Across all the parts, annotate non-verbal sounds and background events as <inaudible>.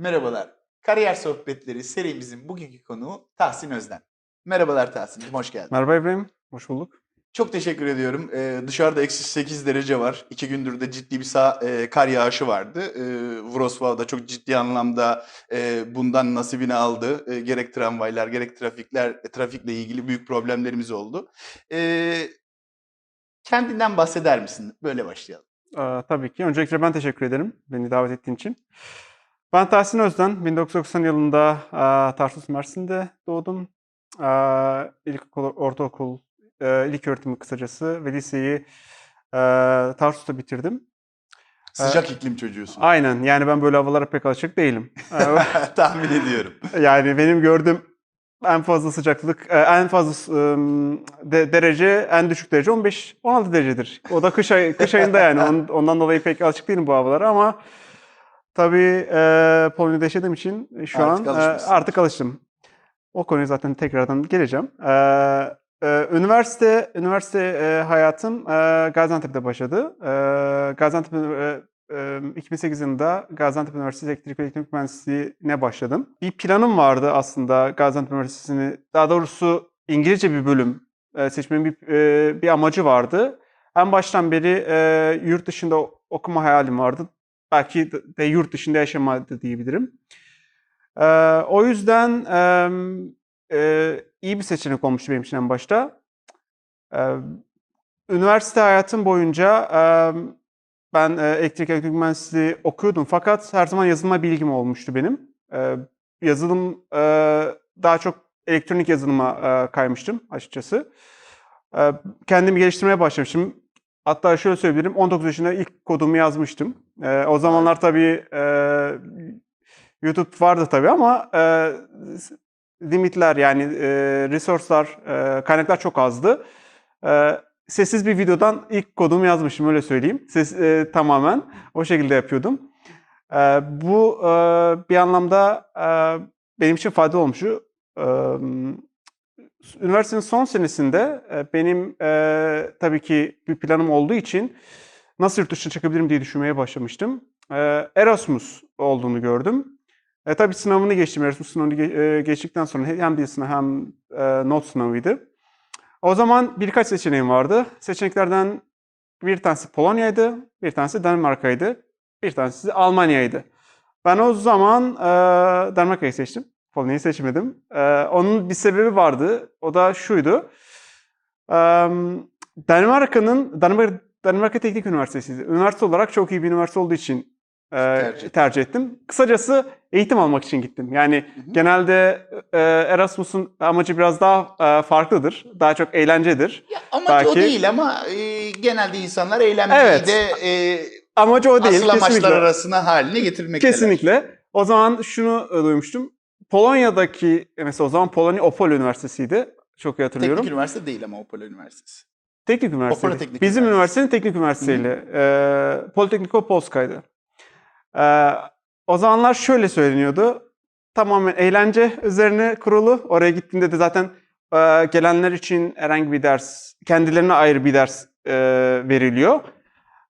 Merhabalar. Kariyer Sohbetleri serimizin bugünkü konuğu Tahsin Özden. Merhabalar Tahsin'cim, hoş geldin. Merhaba İbrahim, hoş bulduk. Çok teşekkür ediyorum. Ee, dışarıda eksi 8 derece var. İki gündür de ciddi bir sağ, e, kar yağışı vardı. Ee, Wrocław'da çok ciddi anlamda e, bundan nasibini aldı. E, gerek tramvaylar, gerek trafikler, e, trafikle ilgili büyük problemlerimiz oldu. Ee, kendinden bahseder misin? Böyle başlayalım. Ee, tabii ki. Öncelikle ben teşekkür ederim beni davet ettiğin için. Ben Tahsin Özden, 1990 yılında e, Tarsus Mersin'de doğdum. E, ilkokul, ortaokul, e, ilk öğretimi kısacası ve liseyi e, Tarsus'ta bitirdim. Sıcak iklim çocuğusun. Aynen, yani ben böyle havalara pek alışık değilim. <laughs> E, Tahmin ediyorum. <laughs> Yani benim gördüğüm en fazla sıcaklık, e, en fazla ım, de- derece, en düşük derece 15-16 derecedir. O da kış, ay, kış ayında yani. On- Ondan dolayı pek alışık değilim bu havalara ama tabii e, Polonya'da yaşadığım için şu Artık an e, alışmışsın. artık alıştım. O konuya zaten tekrardan geleceğim. E, e, üniversite üniversite e, hayatım e, Gaziantep'te başladı. E, Gaziantep e, e, 2008 yılında Gaziantep Üniversitesi Elektrik ve Elektronik Mühendisliğine başladım. Bir planım vardı aslında Gaziantep Üniversitesi'ni, daha doğrusu İngilizce bir bölüm seçmenin bir, bir amacı vardı. En baştan beri yurt dışında okuma hayalim vardı. Belki de- yurt dışında yaşama da diyebilirim. E, o yüzden e, iyi bir seçenek olmuştu benim için en başta. Üniversite hayatım boyunca ben e, elektrik elektrik mühendisliği okuyordum fakat her zaman yazılıma bilgim olmuştu benim. E, yazılım e, daha çok elektronik yazılıma kaymıştım açıkçası. E, kendimi geliştirmeye başlamıştım. Hatta şöyle söyleyebilirim 19 yaşında ilk kodumu yazmıştım. E, o zamanlar tabii e, YouTube vardı tabii ama e, limitler yani e, resource'lar, e, kaynaklar çok azdı. E, sessiz bir videodan ilk kodumu yazmışım öyle söyleyeyim. Ses, e, tamamen o şekilde yapıyordum. E, bu e, bir anlamda e, benim için faydalı olmuştu. E, üniversitenin son senesinde e, benim e, tabii ki bir planım olduğu için nasıl yurt dışına çıkabilirim diye düşünmeye başlamıştım. E, Erasmus olduğunu gördüm. E, tabii sınavını geçtim. Erasmus sınavını e, geçtikten sonra hem dil sınavı hem e, not sınavıydı. O zaman birkaç seçeneğim vardı. Seçeneklerden bir tanesi Polonya'ydı, bir tanesi Danimarka'ydı, bir tanesi Almanya'ydı. Ben o zaman e, Danimarka'yı seçtim. Polonya'yı seçmedim. E, onun bir sebebi vardı. O da şuydu. E, Danimarka'nın Danimarka, Danimarka Teknik Üniversitesi'ydi. Üniversite olarak çok iyi bir üniversite olduğu için e, Tercih. tercih ettim. Kısacası eğitim almak için gittim. Yani hı. genelde e, Erasmus'un amacı biraz daha e, farklıdır. Daha çok eğlencedir. Ya, amacı o Belki- değil ama e, genelde insanlar eğlenmeyi Evet. de e, Amacı o değil. asıl amaçlar kesinlikle. arasına haline getirmekteler. Kesinlikle. O zaman şunu duymuştum. Polonya'daki e, mesela o zaman Polonya Opol Üniversitesi'ydi. Çok iyi hatırlıyorum. Teknik üniversite değil ama Opel Üniversitesi. Teknik üniversite. Opole Teknik Bizim üniversitenin teknik üniversiteyle. E, Politecnico Polska'ydı. E, o zamanlar şöyle söyleniyordu. Tamamen eğlence üzerine kurulu. Oraya gittiğinde de zaten e, gelenler için herhangi bir ders, kendilerine ayrı bir ders e, veriliyor.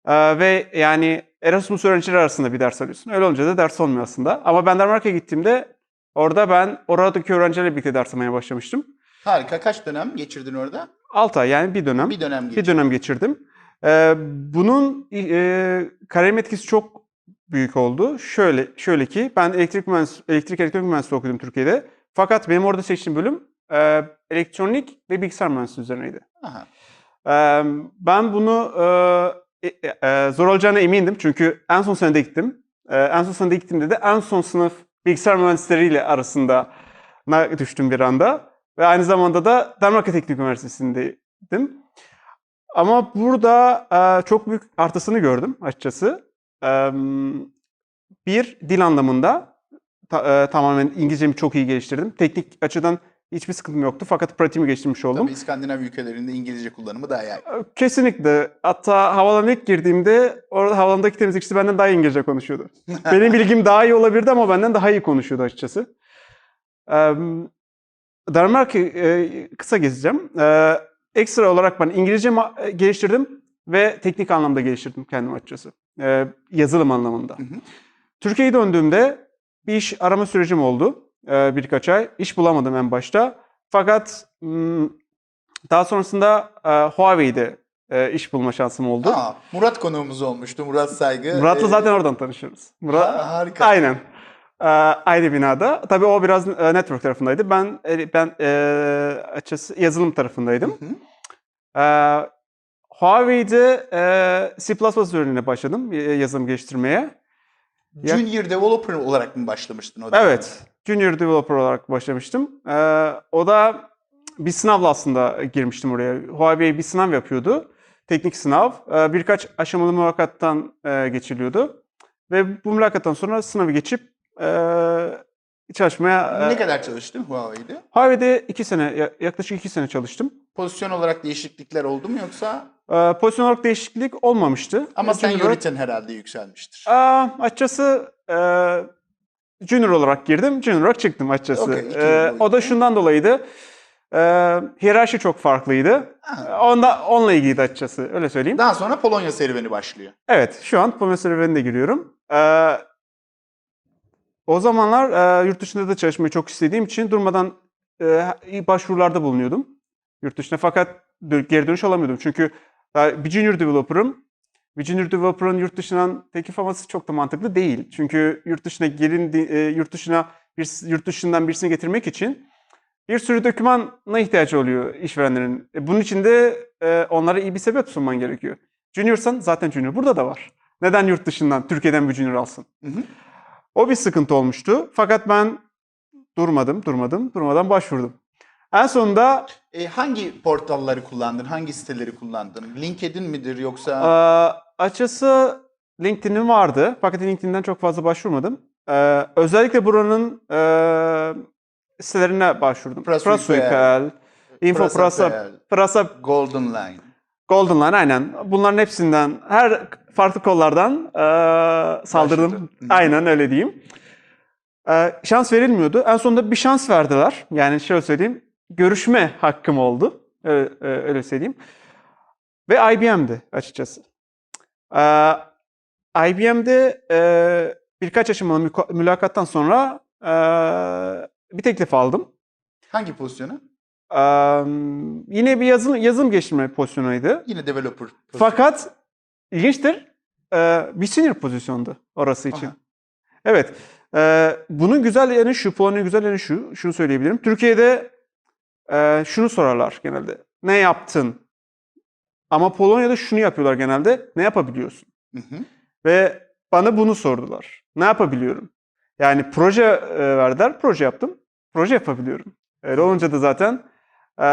E, ve yani Erasmus öğrencileri arasında bir ders alıyorsun. Öyle olunca da ders olmuyor aslında. Ama ben Danimarka'ya gittiğimde orada ben oradaki öğrencilerle birlikte ders almaya başlamıştım. Harika. Kaç dönem geçirdin orada? 6 ay yani bir dönem. Bir dönem Bir geçirdin. dönem geçirdim. Ee, bunun e, kariyerim etkisi çok büyük oldu. Şöyle şöyle ki ben elektrik mühendis elektrik elektronik mühendisliği okudum Türkiye'de. Fakat benim orada seçtiğim bölüm e, elektronik ve bilgisayar mühendisliği üzerineydi. Aha. Ee, ben bunu e, e, e, zor olacağına emindim çünkü en son senede gittim. Ee, en son senede gittiğimde de en son sınıf bilgisayar mühendisleriyle arasında düştüm bir anda. Ve aynı zamanda da Danimarka Teknik Üniversitesi'ndeydim. Ama burada e, çok büyük artısını gördüm açıkçası. E, bir, dil anlamında ta- e, tamamen İngilizcemi çok iyi geliştirdim. Teknik açıdan hiçbir sıkıntım yoktu fakat pratiğimi geliştirmiş oldum. Tabii İskandinav ülkelerinde İngilizce kullanımı daha yaygın. Kesinlikle. Hatta havalana ilk girdiğimde orada havalandaki temizlikçi benden daha iyi İngilizce konuşuyordu. <laughs> Benim bilgim daha iyi olabilirdi ama benden daha iyi konuşuyordu açıkçası. Ee, Danimarka'yı kısa gezeceğim. Ee, ekstra olarak ben İngilizce e, geliştirdim ve teknik anlamda geliştirdim kendimi açıkçası. Ee, yazılım anlamında. Hı hı. Türkiye'ye döndüğümde bir iş arama sürecim oldu e, birkaç ay. İş bulamadım en başta. Fakat daha sonrasında e, Huawei'de e, iş bulma şansım oldu. Aa, Murat konuğumuz olmuştu. Murat Saygı. Murat'la Ee, zaten oradan tanışıyoruz. Murat, ha- harika. aynen. E, aynı binada. Tabii o biraz e, network tarafındaydı. Ben e, ben e, açısı yazılım tarafındaydım. Hı hı. Ee, Huawei'de e, C++ üzerine başladım e, yazılım geliştirmeye. Junior developer olarak mı başlamıştın o dönem? Evet, Junior Developer olarak başlamıştım. Ee, o da bir sınavla aslında girmiştim oraya. Huawei bir sınav yapıyordu. Teknik sınav. Ee, birkaç aşamalı mülakattan e, geçiliyordu. Ve bu mülakattan sonra sınavı geçip e, çalışmaya... Ne E, kadar çalıştın Huawei'de? Huawei'de iki sene, ya- yaklaşık iki sene çalıştım. Pozisyon olarak değişiklikler oldu mu yoksa? Ee, pozisyon olarak değişiklik olmamıştı. Ama Junior olarak- senioritin herhalde yükselmiştir. Aa, açıkçası e, junior olarak girdim, junior olarak çıktım açıkçası. Okey, iki E, yıl o da şundan dolayıydı. E, hiyerarşi çok farklıydı. Ha. Onda onunla ilgiliydi açıkçası, öyle söyleyeyim. Daha sonra Polonya serüveni başlıyor. Evet, şu an Polonya serüvenine giriyorum. E, o zamanlar e, yurt dışında da çalışmayı çok istediğim için durmadan e, başvurularda bulunuyordum yurt dışına. Fakat geri dönüş alamıyordum. Çünkü daha bir junior developer'ım. Junior developer'ın yurt dışından teklif alması çok da mantıklı değil. Çünkü yurt dışına gelin e, yurt dışına bir yurt dışından birisini getirmek için bir sürü dokümana ihtiyacı oluyor işverenlerin. E, bunun için de e, onlara iyi bir sebep sunman gerekiyor. Juniorsan zaten junior burada da var. Neden yurt dışından, Türkiye'den bir junior alsın? Hı hı. O bir sıkıntı olmuştu. Fakat ben durmadım, durmadım, durmadan başvurdum. En sonunda E, hangi portalları kullandın? Hangi siteleri kullandın? LinkedIn midir yoksa? Ee, açısı LinkedIn'im vardı. Fakat LinkedIn'den çok fazla başvurmadım. Ee, özellikle buranın e, sitelerine başvurdum. Prasuy.pl, Info Prasa, Prasa, Golden Line. Golden Line aynen. Bunların hepsinden, her farklı kollardan e, saldırdım. Başladın. Hı. Aynen öyle diyeyim. Ee, şans verilmiyordu. En sonunda bir şans verdiler. Yani şöyle söyleyeyim. Görüşme hakkım oldu. Öyle, öyle söyleyeyim. Ve IBM'di açıkçası. Ee, IBM'de e, birkaç aşamalı mülakattan sonra e, bir teklif aldım. Hangi pozisyonu? Ee, yine bir yazılım, yazılım geliştirme pozisyonuydu. Yine developer. pozisyonu. Fakat ilginçtir. e, bir senior pozisyondu orası için. Aha. Evet. e, bunun güzel yanı şu, Polonya'nın güzel yanı şu, şunu söyleyebilirim. Türkiye'de e, şunu sorarlar genelde. Ne yaptın? Ama Polonya'da şunu yapıyorlar genelde. Ne yapabiliyorsun? Hı hı. Ve bana bunu sordular. Ne yapabiliyorum? Yani proje e, verdiler, proje yaptım. Proje yapabiliyorum. Öyle olunca da zaten e,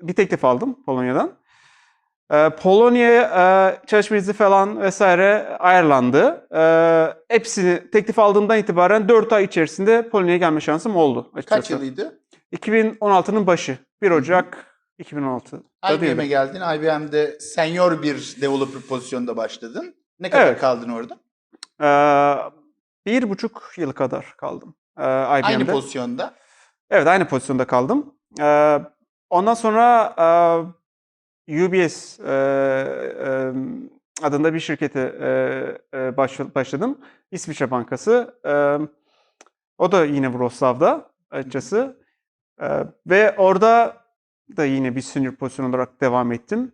bir teklif aldım Polonya'dan. E, Polonya'ya e, çalışma izni falan vesaire ayarlandı. E, hepsini teklif aldığımdan itibaren 4 ay içerisinde Polonya'ya gelme şansım oldu. Açıkçası. Kaç yılıydı? 2016'nın başı. 1 Ocak 2016. Da IBM'e geldin. IBM'de senior bir developer pozisyonda başladın. Ne kadar Evet. kaldın orada? E, bir buçuk yıl kadar kaldım. IBM'de. Aynı pozisyonda. Evet aynı pozisyonda kaldım. Ee, ondan sonra e, UBS e, e, adında bir şirkete e, baş- başladım. İsviçre Bankası. E, o da yine Wrocław'da açıkçası. E, ve orada da yine bir senior pozisyon olarak devam ettim.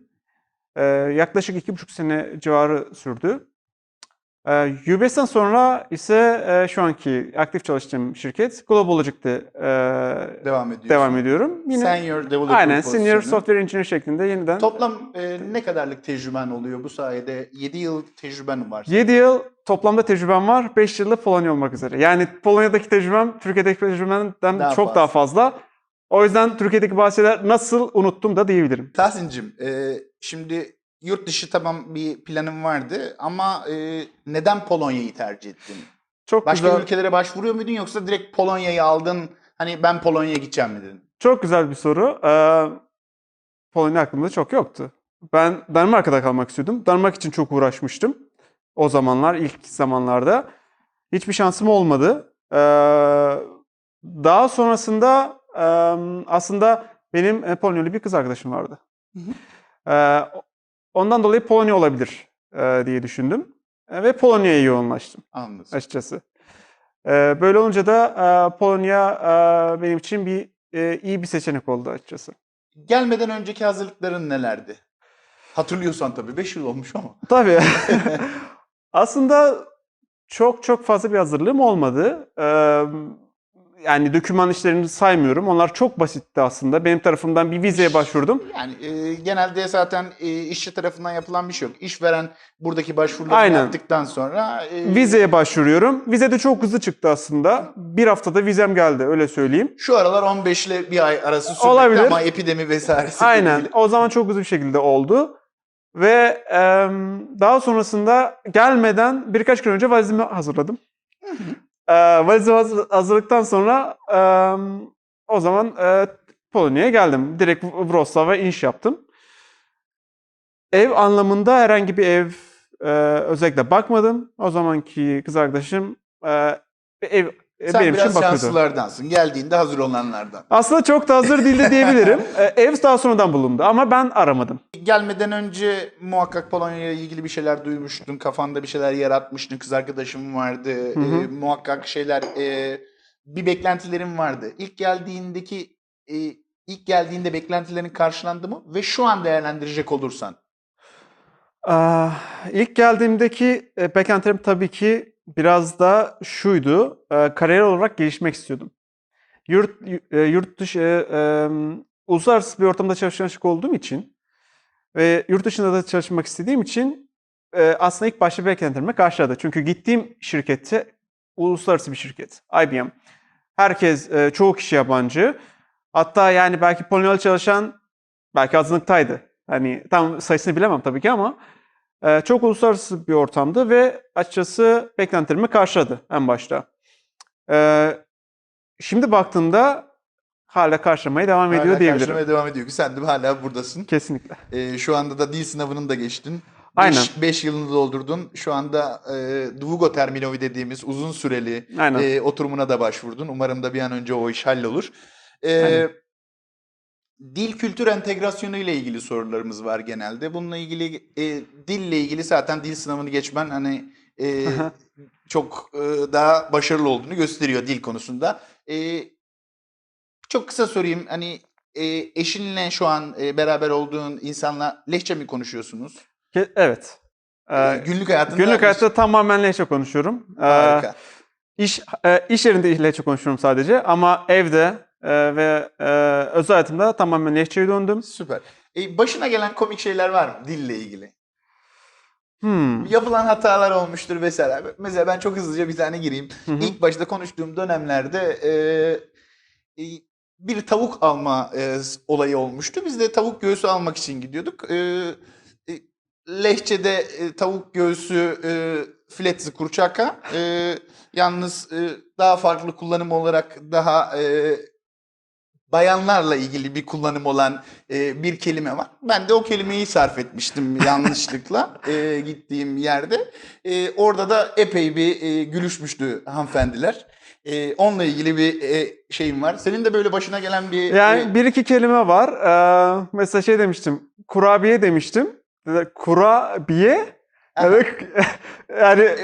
E, yaklaşık iki buçuk sene civarı sürdü. E, UBS'ten sonra ise e, şu anki aktif çalıştığım şirket Globalogic'te e, Devam ediyorsun. devam ediyorum. Yine Senior developer aynen pozisyonu. senior software engineer şeklinde yeniden Toplam e, ne kadarlık tecrüben oluyor bu sayede? 7 yıl tecrüben var. 7 yıl toplamda tecrübem var. 5 yılda Polonya olmak üzere. Yani Polonya'daki tecrübem Türkiye'deki tecrübemden Daha çok fazla. daha fazla. O yüzden Türkiye'deki bazı şeyler nasıl unuttum da diyebilirim. Tahsin'cim e, şimdi yurt dışı tamam bir planın vardı ama e, neden Polonya'yı tercih ettin? Çok Başka güzel, ülkelere başvuruyor muydun yoksa direkt Polonya'yı aldın hani ben Polonya'ya gideceğim mi dedin? çok güzel bir soru. Ee, Polonya aklımda çok yoktu. Ben Danimarka'da kalmak istiyordum. Danimarka için çok uğraşmıştım. O zamanlar, ilk zamanlarda. Hiçbir şansım olmadı. Ee, daha sonrasında aslında benim e, Polonyalı bir kız arkadaşım vardı. Hı ondan dolayı Polonya olabilir diye düşündüm. E, ve Polonya'ya yoğunlaştım Anladım. açıkçası. Böyle olunca da Polonya benim için bir iyi bir seçenek oldu açıkçası. Gelmeden önceki hazırlıkların nelerdi? Hatırlıyorsan tabii 5 yıl olmuş ama. Tabii. <laughs> Aslında çok çok fazla bir hazırlığım olmadı. Ee, yani doküman işlerini saymıyorum. Onlar çok basitti aslında. Benim tarafımdan bir vizeye başvurdum. Yani e, genelde zaten e, işçi tarafından yapılan bir şey yok. İşveren buradaki başvuruları Aynen. yaptıktan sonra e, Vizeye başvuruyorum. Vize de çok hızlı çıktı aslında. Bir haftada vizem geldi öyle söyleyeyim. şu aralar 15 ile bir ay arası sürmekte Olabilir. ama epidemi vesairesi Aynen. O zaman çok hızlı bir şekilde oldu. Ve em, daha sonrasında gelmeden birkaç gün önce valizimi hazırladım. Ee, valizimi hazır- hazırladıktan sonra em, o zaman e, Polonya'ya geldim. Direkt Wrocław'a iniş yaptım. Ev anlamında herhangi bir ev e, özellikle bakmadım. O zamanki kız arkadaşım e, ev e, Sen benim için biraz bakıyordu. şanslılardansın. Geldiğinde hazır olanlardan. Aslında çok da hazır değildi <laughs> diyebilirim. E, ev daha sonradan bulundu ama ben aramadım. Gelmeden önce muhakkak Polonya ile ilgili bir şeyler duymuştun. Kafanda bir şeyler yaratmıştın. Kız arkadaşım vardı. Hı hı. E, muhakkak şeyler e, bir beklentilerin vardı. İlk geldiğindeki e, ilk geldiğinde beklentilerin karşılandı mı? Ve şu an değerlendirecek olursan. Ah, ilk geldiğimdeki e, beklentilerim tabii ki biraz da şuydu. E, kariyer olarak gelişmek istiyordum. Yurt e, yurt dışı e, e, uluslararası bir ortamda çalışmak olduğum için ve yurt dışında da çalışmak istediğim için aslında ilk başta beklentilerimi karşıladı. Çünkü gittiğim şirkette uluslararası bir şirket. IBM. Herkes, çoğu kişi yabancı. Hatta yani belki Polonyalı çalışan belki azınlıktaydı. Hani tam sayısını bilemem tabii ki ama e, çok uluslararası bir ortamdı ve açıkçası beklentilerimi karşıladı en başta. E, şimdi baktığımda hala karşılamaya devam ediyor Hala diyebilirim. karşılamaya devam ediyor ki sen de hala buradasın. Kesinlikle. E, şu anda da dil sınavının da geçtin. Aynen. 5 yılını doldurdun. Şu anda e, Dvugo Terminovi dediğimiz uzun süreli Aynen. e, oturumuna da başvurdun. Umarım da bir an önce o iş hallolur. E, Aynen. Dil kültür entegrasyonu ile ilgili sorularımız var genelde. Bununla ilgili e, dille ilgili zaten dil sınavını geçmen hani e, çok e, daha başarılı olduğunu gösteriyor dil konusunda. E, çok kısa sorayım hani e, eşinle şu an e, beraber olduğun insanla lehçe mi konuşuyorsunuz? Evet. E, E, günlük hayatında günlük hayatta tamamen Lehçe konuşuyorum. E, harika. iş e, iş yerinde Lehçe konuşuyorum sadece ama evde e, ve e, özel hayatımda tamamen Lehçe'ye döndüm. Süper. E, başına gelen komik şeyler var mı dille ilgili? Hmm. Yapılan hatalar olmuştur vesaire. Mesela ben çok hızlıca bir tane gireyim. Hı hı. İlk başta konuştuğum dönemlerde e, e, bir tavuk alma e, olayı olmuştu. Biz de tavuk göğsü almak için gidiyorduk. E, e, Lehçe'de e, tavuk göğsü e, fletzi kurçaka. E, yalnız e, daha farklı kullanım olarak daha e, bayanlarla ilgili bir kullanım olan e, bir kelime var. Ben de o kelimeyi sarf etmiştim <laughs> yanlışlıkla e, gittiğim yerde. E, orada da epey bir e, gülüşmüştü hanımefendiler. E, onunla ilgili bir e, şeyim var. Senin de böyle başına gelen bir... Yani e, bir iki kelime var. Ee, mesela şey demiştim. Kurabiye demiştim. Kurabiye. Evet. <laughs> yani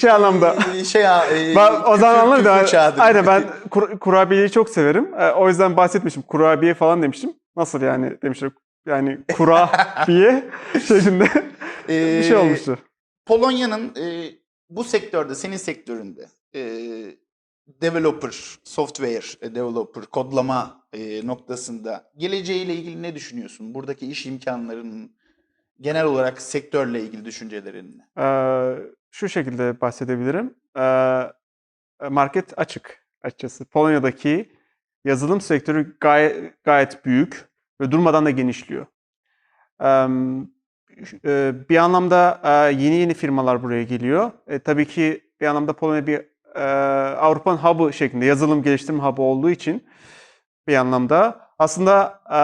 şey anlamda. e, şey, e, <laughs> Ben o zaman çağıdır. Aynen ben kur- kurabiyeyi çok severim. Ee, o yüzden bahsetmişim. Kurabiye falan demiştim. Nasıl yani demiştim. Yani <laughs> kurabiye şeklinde bir şey E, olmuştu. Polonya'nın e, bu sektörde, senin sektöründe e, developer, software e, developer, kodlama e, noktasında geleceğiyle ilgili ne düşünüyorsun? Buradaki iş imkanlarının genel olarak sektörle ilgili düşüncelerin? Ee, şu şekilde bahsedebilirim. Ee, market açık açıkçası. Polonya'daki yazılım sektörü gayet, gayet büyük ve durmadan da genişliyor. Ee, bir anlamda yeni yeni firmalar buraya geliyor. E, tabii ki bir anlamda Polonya bir e, Avrupa'nın hub'ı şeklinde yazılım geliştirme hub'ı olduğu için bir anlamda aslında e,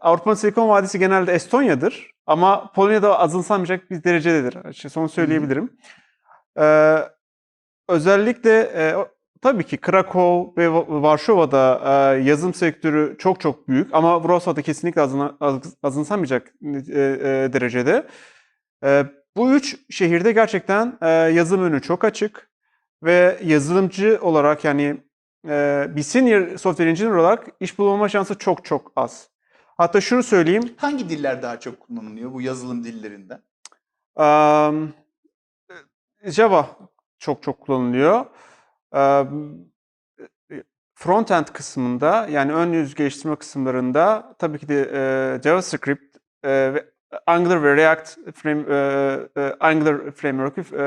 Avrupa'nın Silikon Vadisi genelde Estonya'dır ama Polonya'da azımsanmayacak bir derecededir. Açıkçası onu söyleyebilirim. Ee, özellikle e, tabii ki Krakow ve Va- Varşova'da e, yazılım sektörü çok çok büyük ama Wrocław'da kesinlikle azına- az- azımsanmayacak e, e, derecede. E, bu üç şehirde gerçekten e, yazılım önü çok açık. ve yazılımcı olarak yani e, bir senior software engineer olarak iş bulma şansı çok çok az. Hatta şunu söyleyeyim. Hangi diller daha çok kullanılıyor bu yazılım dillerinden? Um, Java çok çok kullanılıyor. Um, Frontend kısmında yani ön yüz geliştirme kısımlarında tabii ki de e, JavaScript e, ve Angular ve React frame, e, e, Angular framework'ü e,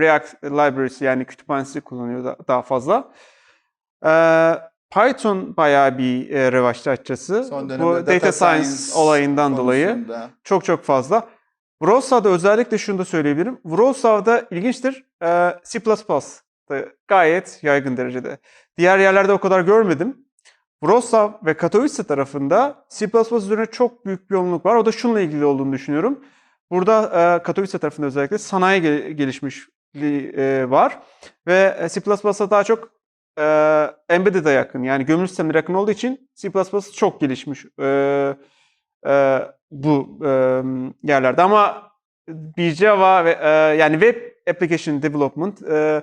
React libraries yani kütüphanesi kullanıyor da, daha fazla. E, Python bayağı bir e, revaçta açıkçası. Son Bu dönemde data, science, olayından dolayı. konusunda. Çok çok fazla. Wrocław'da özellikle şunu da söyleyebilirim. Wrocław'da ilginçtir. e, C++ da gayet yaygın derecede. Diğer yerlerde o kadar görmedim. Wrocław ve Katowice tarafında C++ üzerine çok büyük bir yoğunluk var. O da şununla ilgili olduğunu düşünüyorum. Burada e, Katowice tarafında özellikle sanayi gel- gelişmişliği e, var. Ve e, C++'a daha çok e, embedded'e yakın yani gömülü sistemlere yakın olduğu için C++ çok gelişmiş. E, e, bu e, yerlerde ama bir Java ve e, yani web application development e,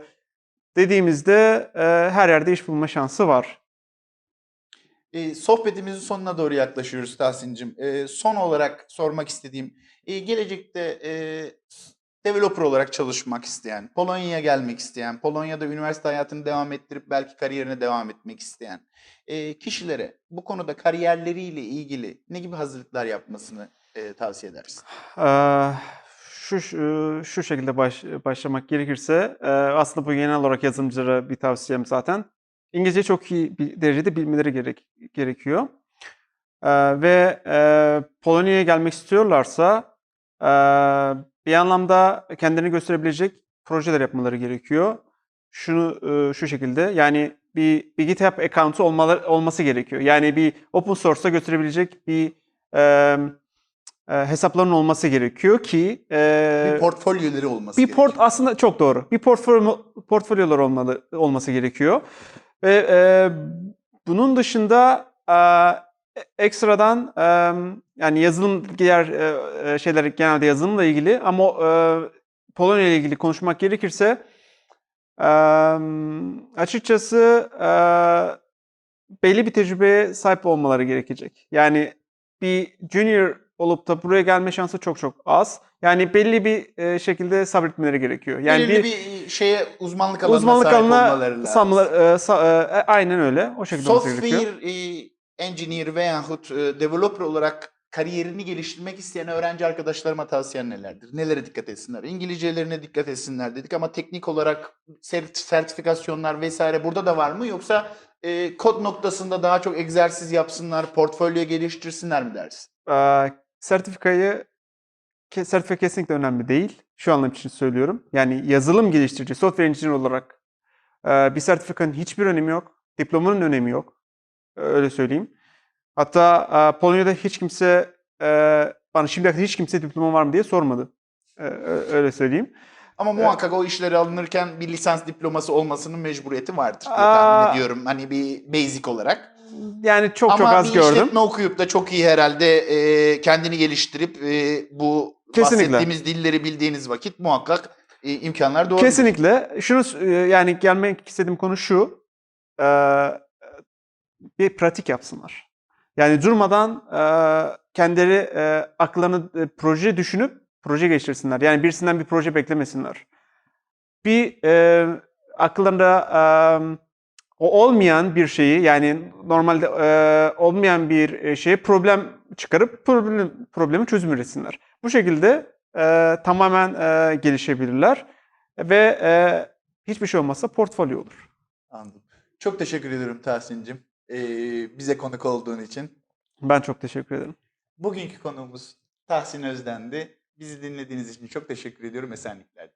dediğimizde e, her yerde iş bulma şansı var. E, sohbetimizin sonuna doğru yaklaşıyoruz Tahsin'cim. E, son olarak sormak istediğim, e, gelecekte e, developer olarak çalışmak isteyen, Polonya'ya gelmek isteyen, Polonya'da üniversite hayatını devam ettirip belki kariyerine devam etmek isteyen e, kişilere bu konuda kariyerleriyle ilgili ne gibi hazırlıklar yapmasını e, tavsiye edersin? Eee, şu şu, şekilde baş, başlamak gerekirse eee, aslında bu genel olarak yazılımcılara bir tavsiyem zaten. İngilizce çok iyi bir derecede bilmeleri gerek, gerekiyor. Eee, ve eee, Polonya'ya gelmek istiyorlarsa eee, bir anlamda kendini gösterebilecek projeler yapmaları gerekiyor. Şunu eee, şu şekilde yani bir, bir GitHub account'u olmaları, olması gerekiyor. Yani bir open source'a götürebilecek bir eee e, hesapların olması gerekiyor ki e, bir portfolyoları olması bir port gerekiyor. aslında çok doğru. Bir portfolyo portfolyolar olmalı olması gerekiyor. Ve e, bunun dışında e, ekstradan e, yani yazılım diğer e, e, şeyler genelde yazılımla ilgili ama e, Polonya ile ilgili konuşmak gerekirse e, açıkçası e, belli bir tecrübeye sahip olmaları gerekecek. Yani bir junior olup da buraya gelme şansı çok çok az. Yani belli bir e, şekilde sabretmeleri gerekiyor. Yani Belirli bir, bir şeye uzmanlık alanına uzmanlık sahip alanına olmaları lazım. samla- e, sa- e, aynen öyle. O şekilde olması gerekiyor. Software e, engineer veyahut e, developer olarak kariyerini geliştirmek isteyen öğrenci arkadaşlarıma tavsiyen nelerdir? Nelere dikkat etsinler? İngilizcelerine dikkat etsinler dedik ama teknik olarak sert- sertifikasyonlar vesaire burada da var mı? Yoksa e, kod noktasında daha çok egzersiz yapsınlar, portfolyo geliştirsinler mi dersin? Ee, sertifikayı sertifika kesinlikle önemli değil. Şu anlam için söylüyorum. Yani yazılım geliştirici, software engineer olarak e, bir sertifikanın hiçbir önemi yok. Diplomanın önemi yok. Öyle söyleyeyim. Hatta e, Polonya'da hiç kimse e, bana şimdiye kadar hiç kimse diploma var mı diye sormadı. E, Öyle söyleyeyim. Ama muhakkak o işleri alınırken bir lisans diploması olmasının mecburiyeti vardır diye Aa. tahmin ediyorum. Hani bir basic olarak. Yani çok Ama çok az bir gördüm. işletme okuyup da çok iyi herhalde e, kendini geliştirip e, bu Kesinlikle. bahsettiğimiz dilleri bildiğiniz vakit muhakkak e, imkanlar doğru. Kesinlikle. Şunu yani gelmek istediğim konu şu. e, bir pratik yapsınlar. Yani durmadan e, kendileri e, akıllarını e, proje düşünüp proje geçirsinler. Yani birisinden bir proje beklemesinler. Bir e, akıllarında e, o olmayan bir şeyi yani normalde e, olmayan bir şeye problem çıkarıp problem, problemi çözüm üretsinler. Bu şekilde e, tamamen e, gelişebilirler ve e, hiçbir şey olmazsa portfolyo olur. Anladım. Çok teşekkür ediyorum Tahsin'cim. E, bize konuk olduğun için. Ben çok teşekkür ederim. Bugünkü konuğumuz Tahsin Özden'di. Bizi dinlediğiniz için çok teşekkür ediyorum. Esenlikler.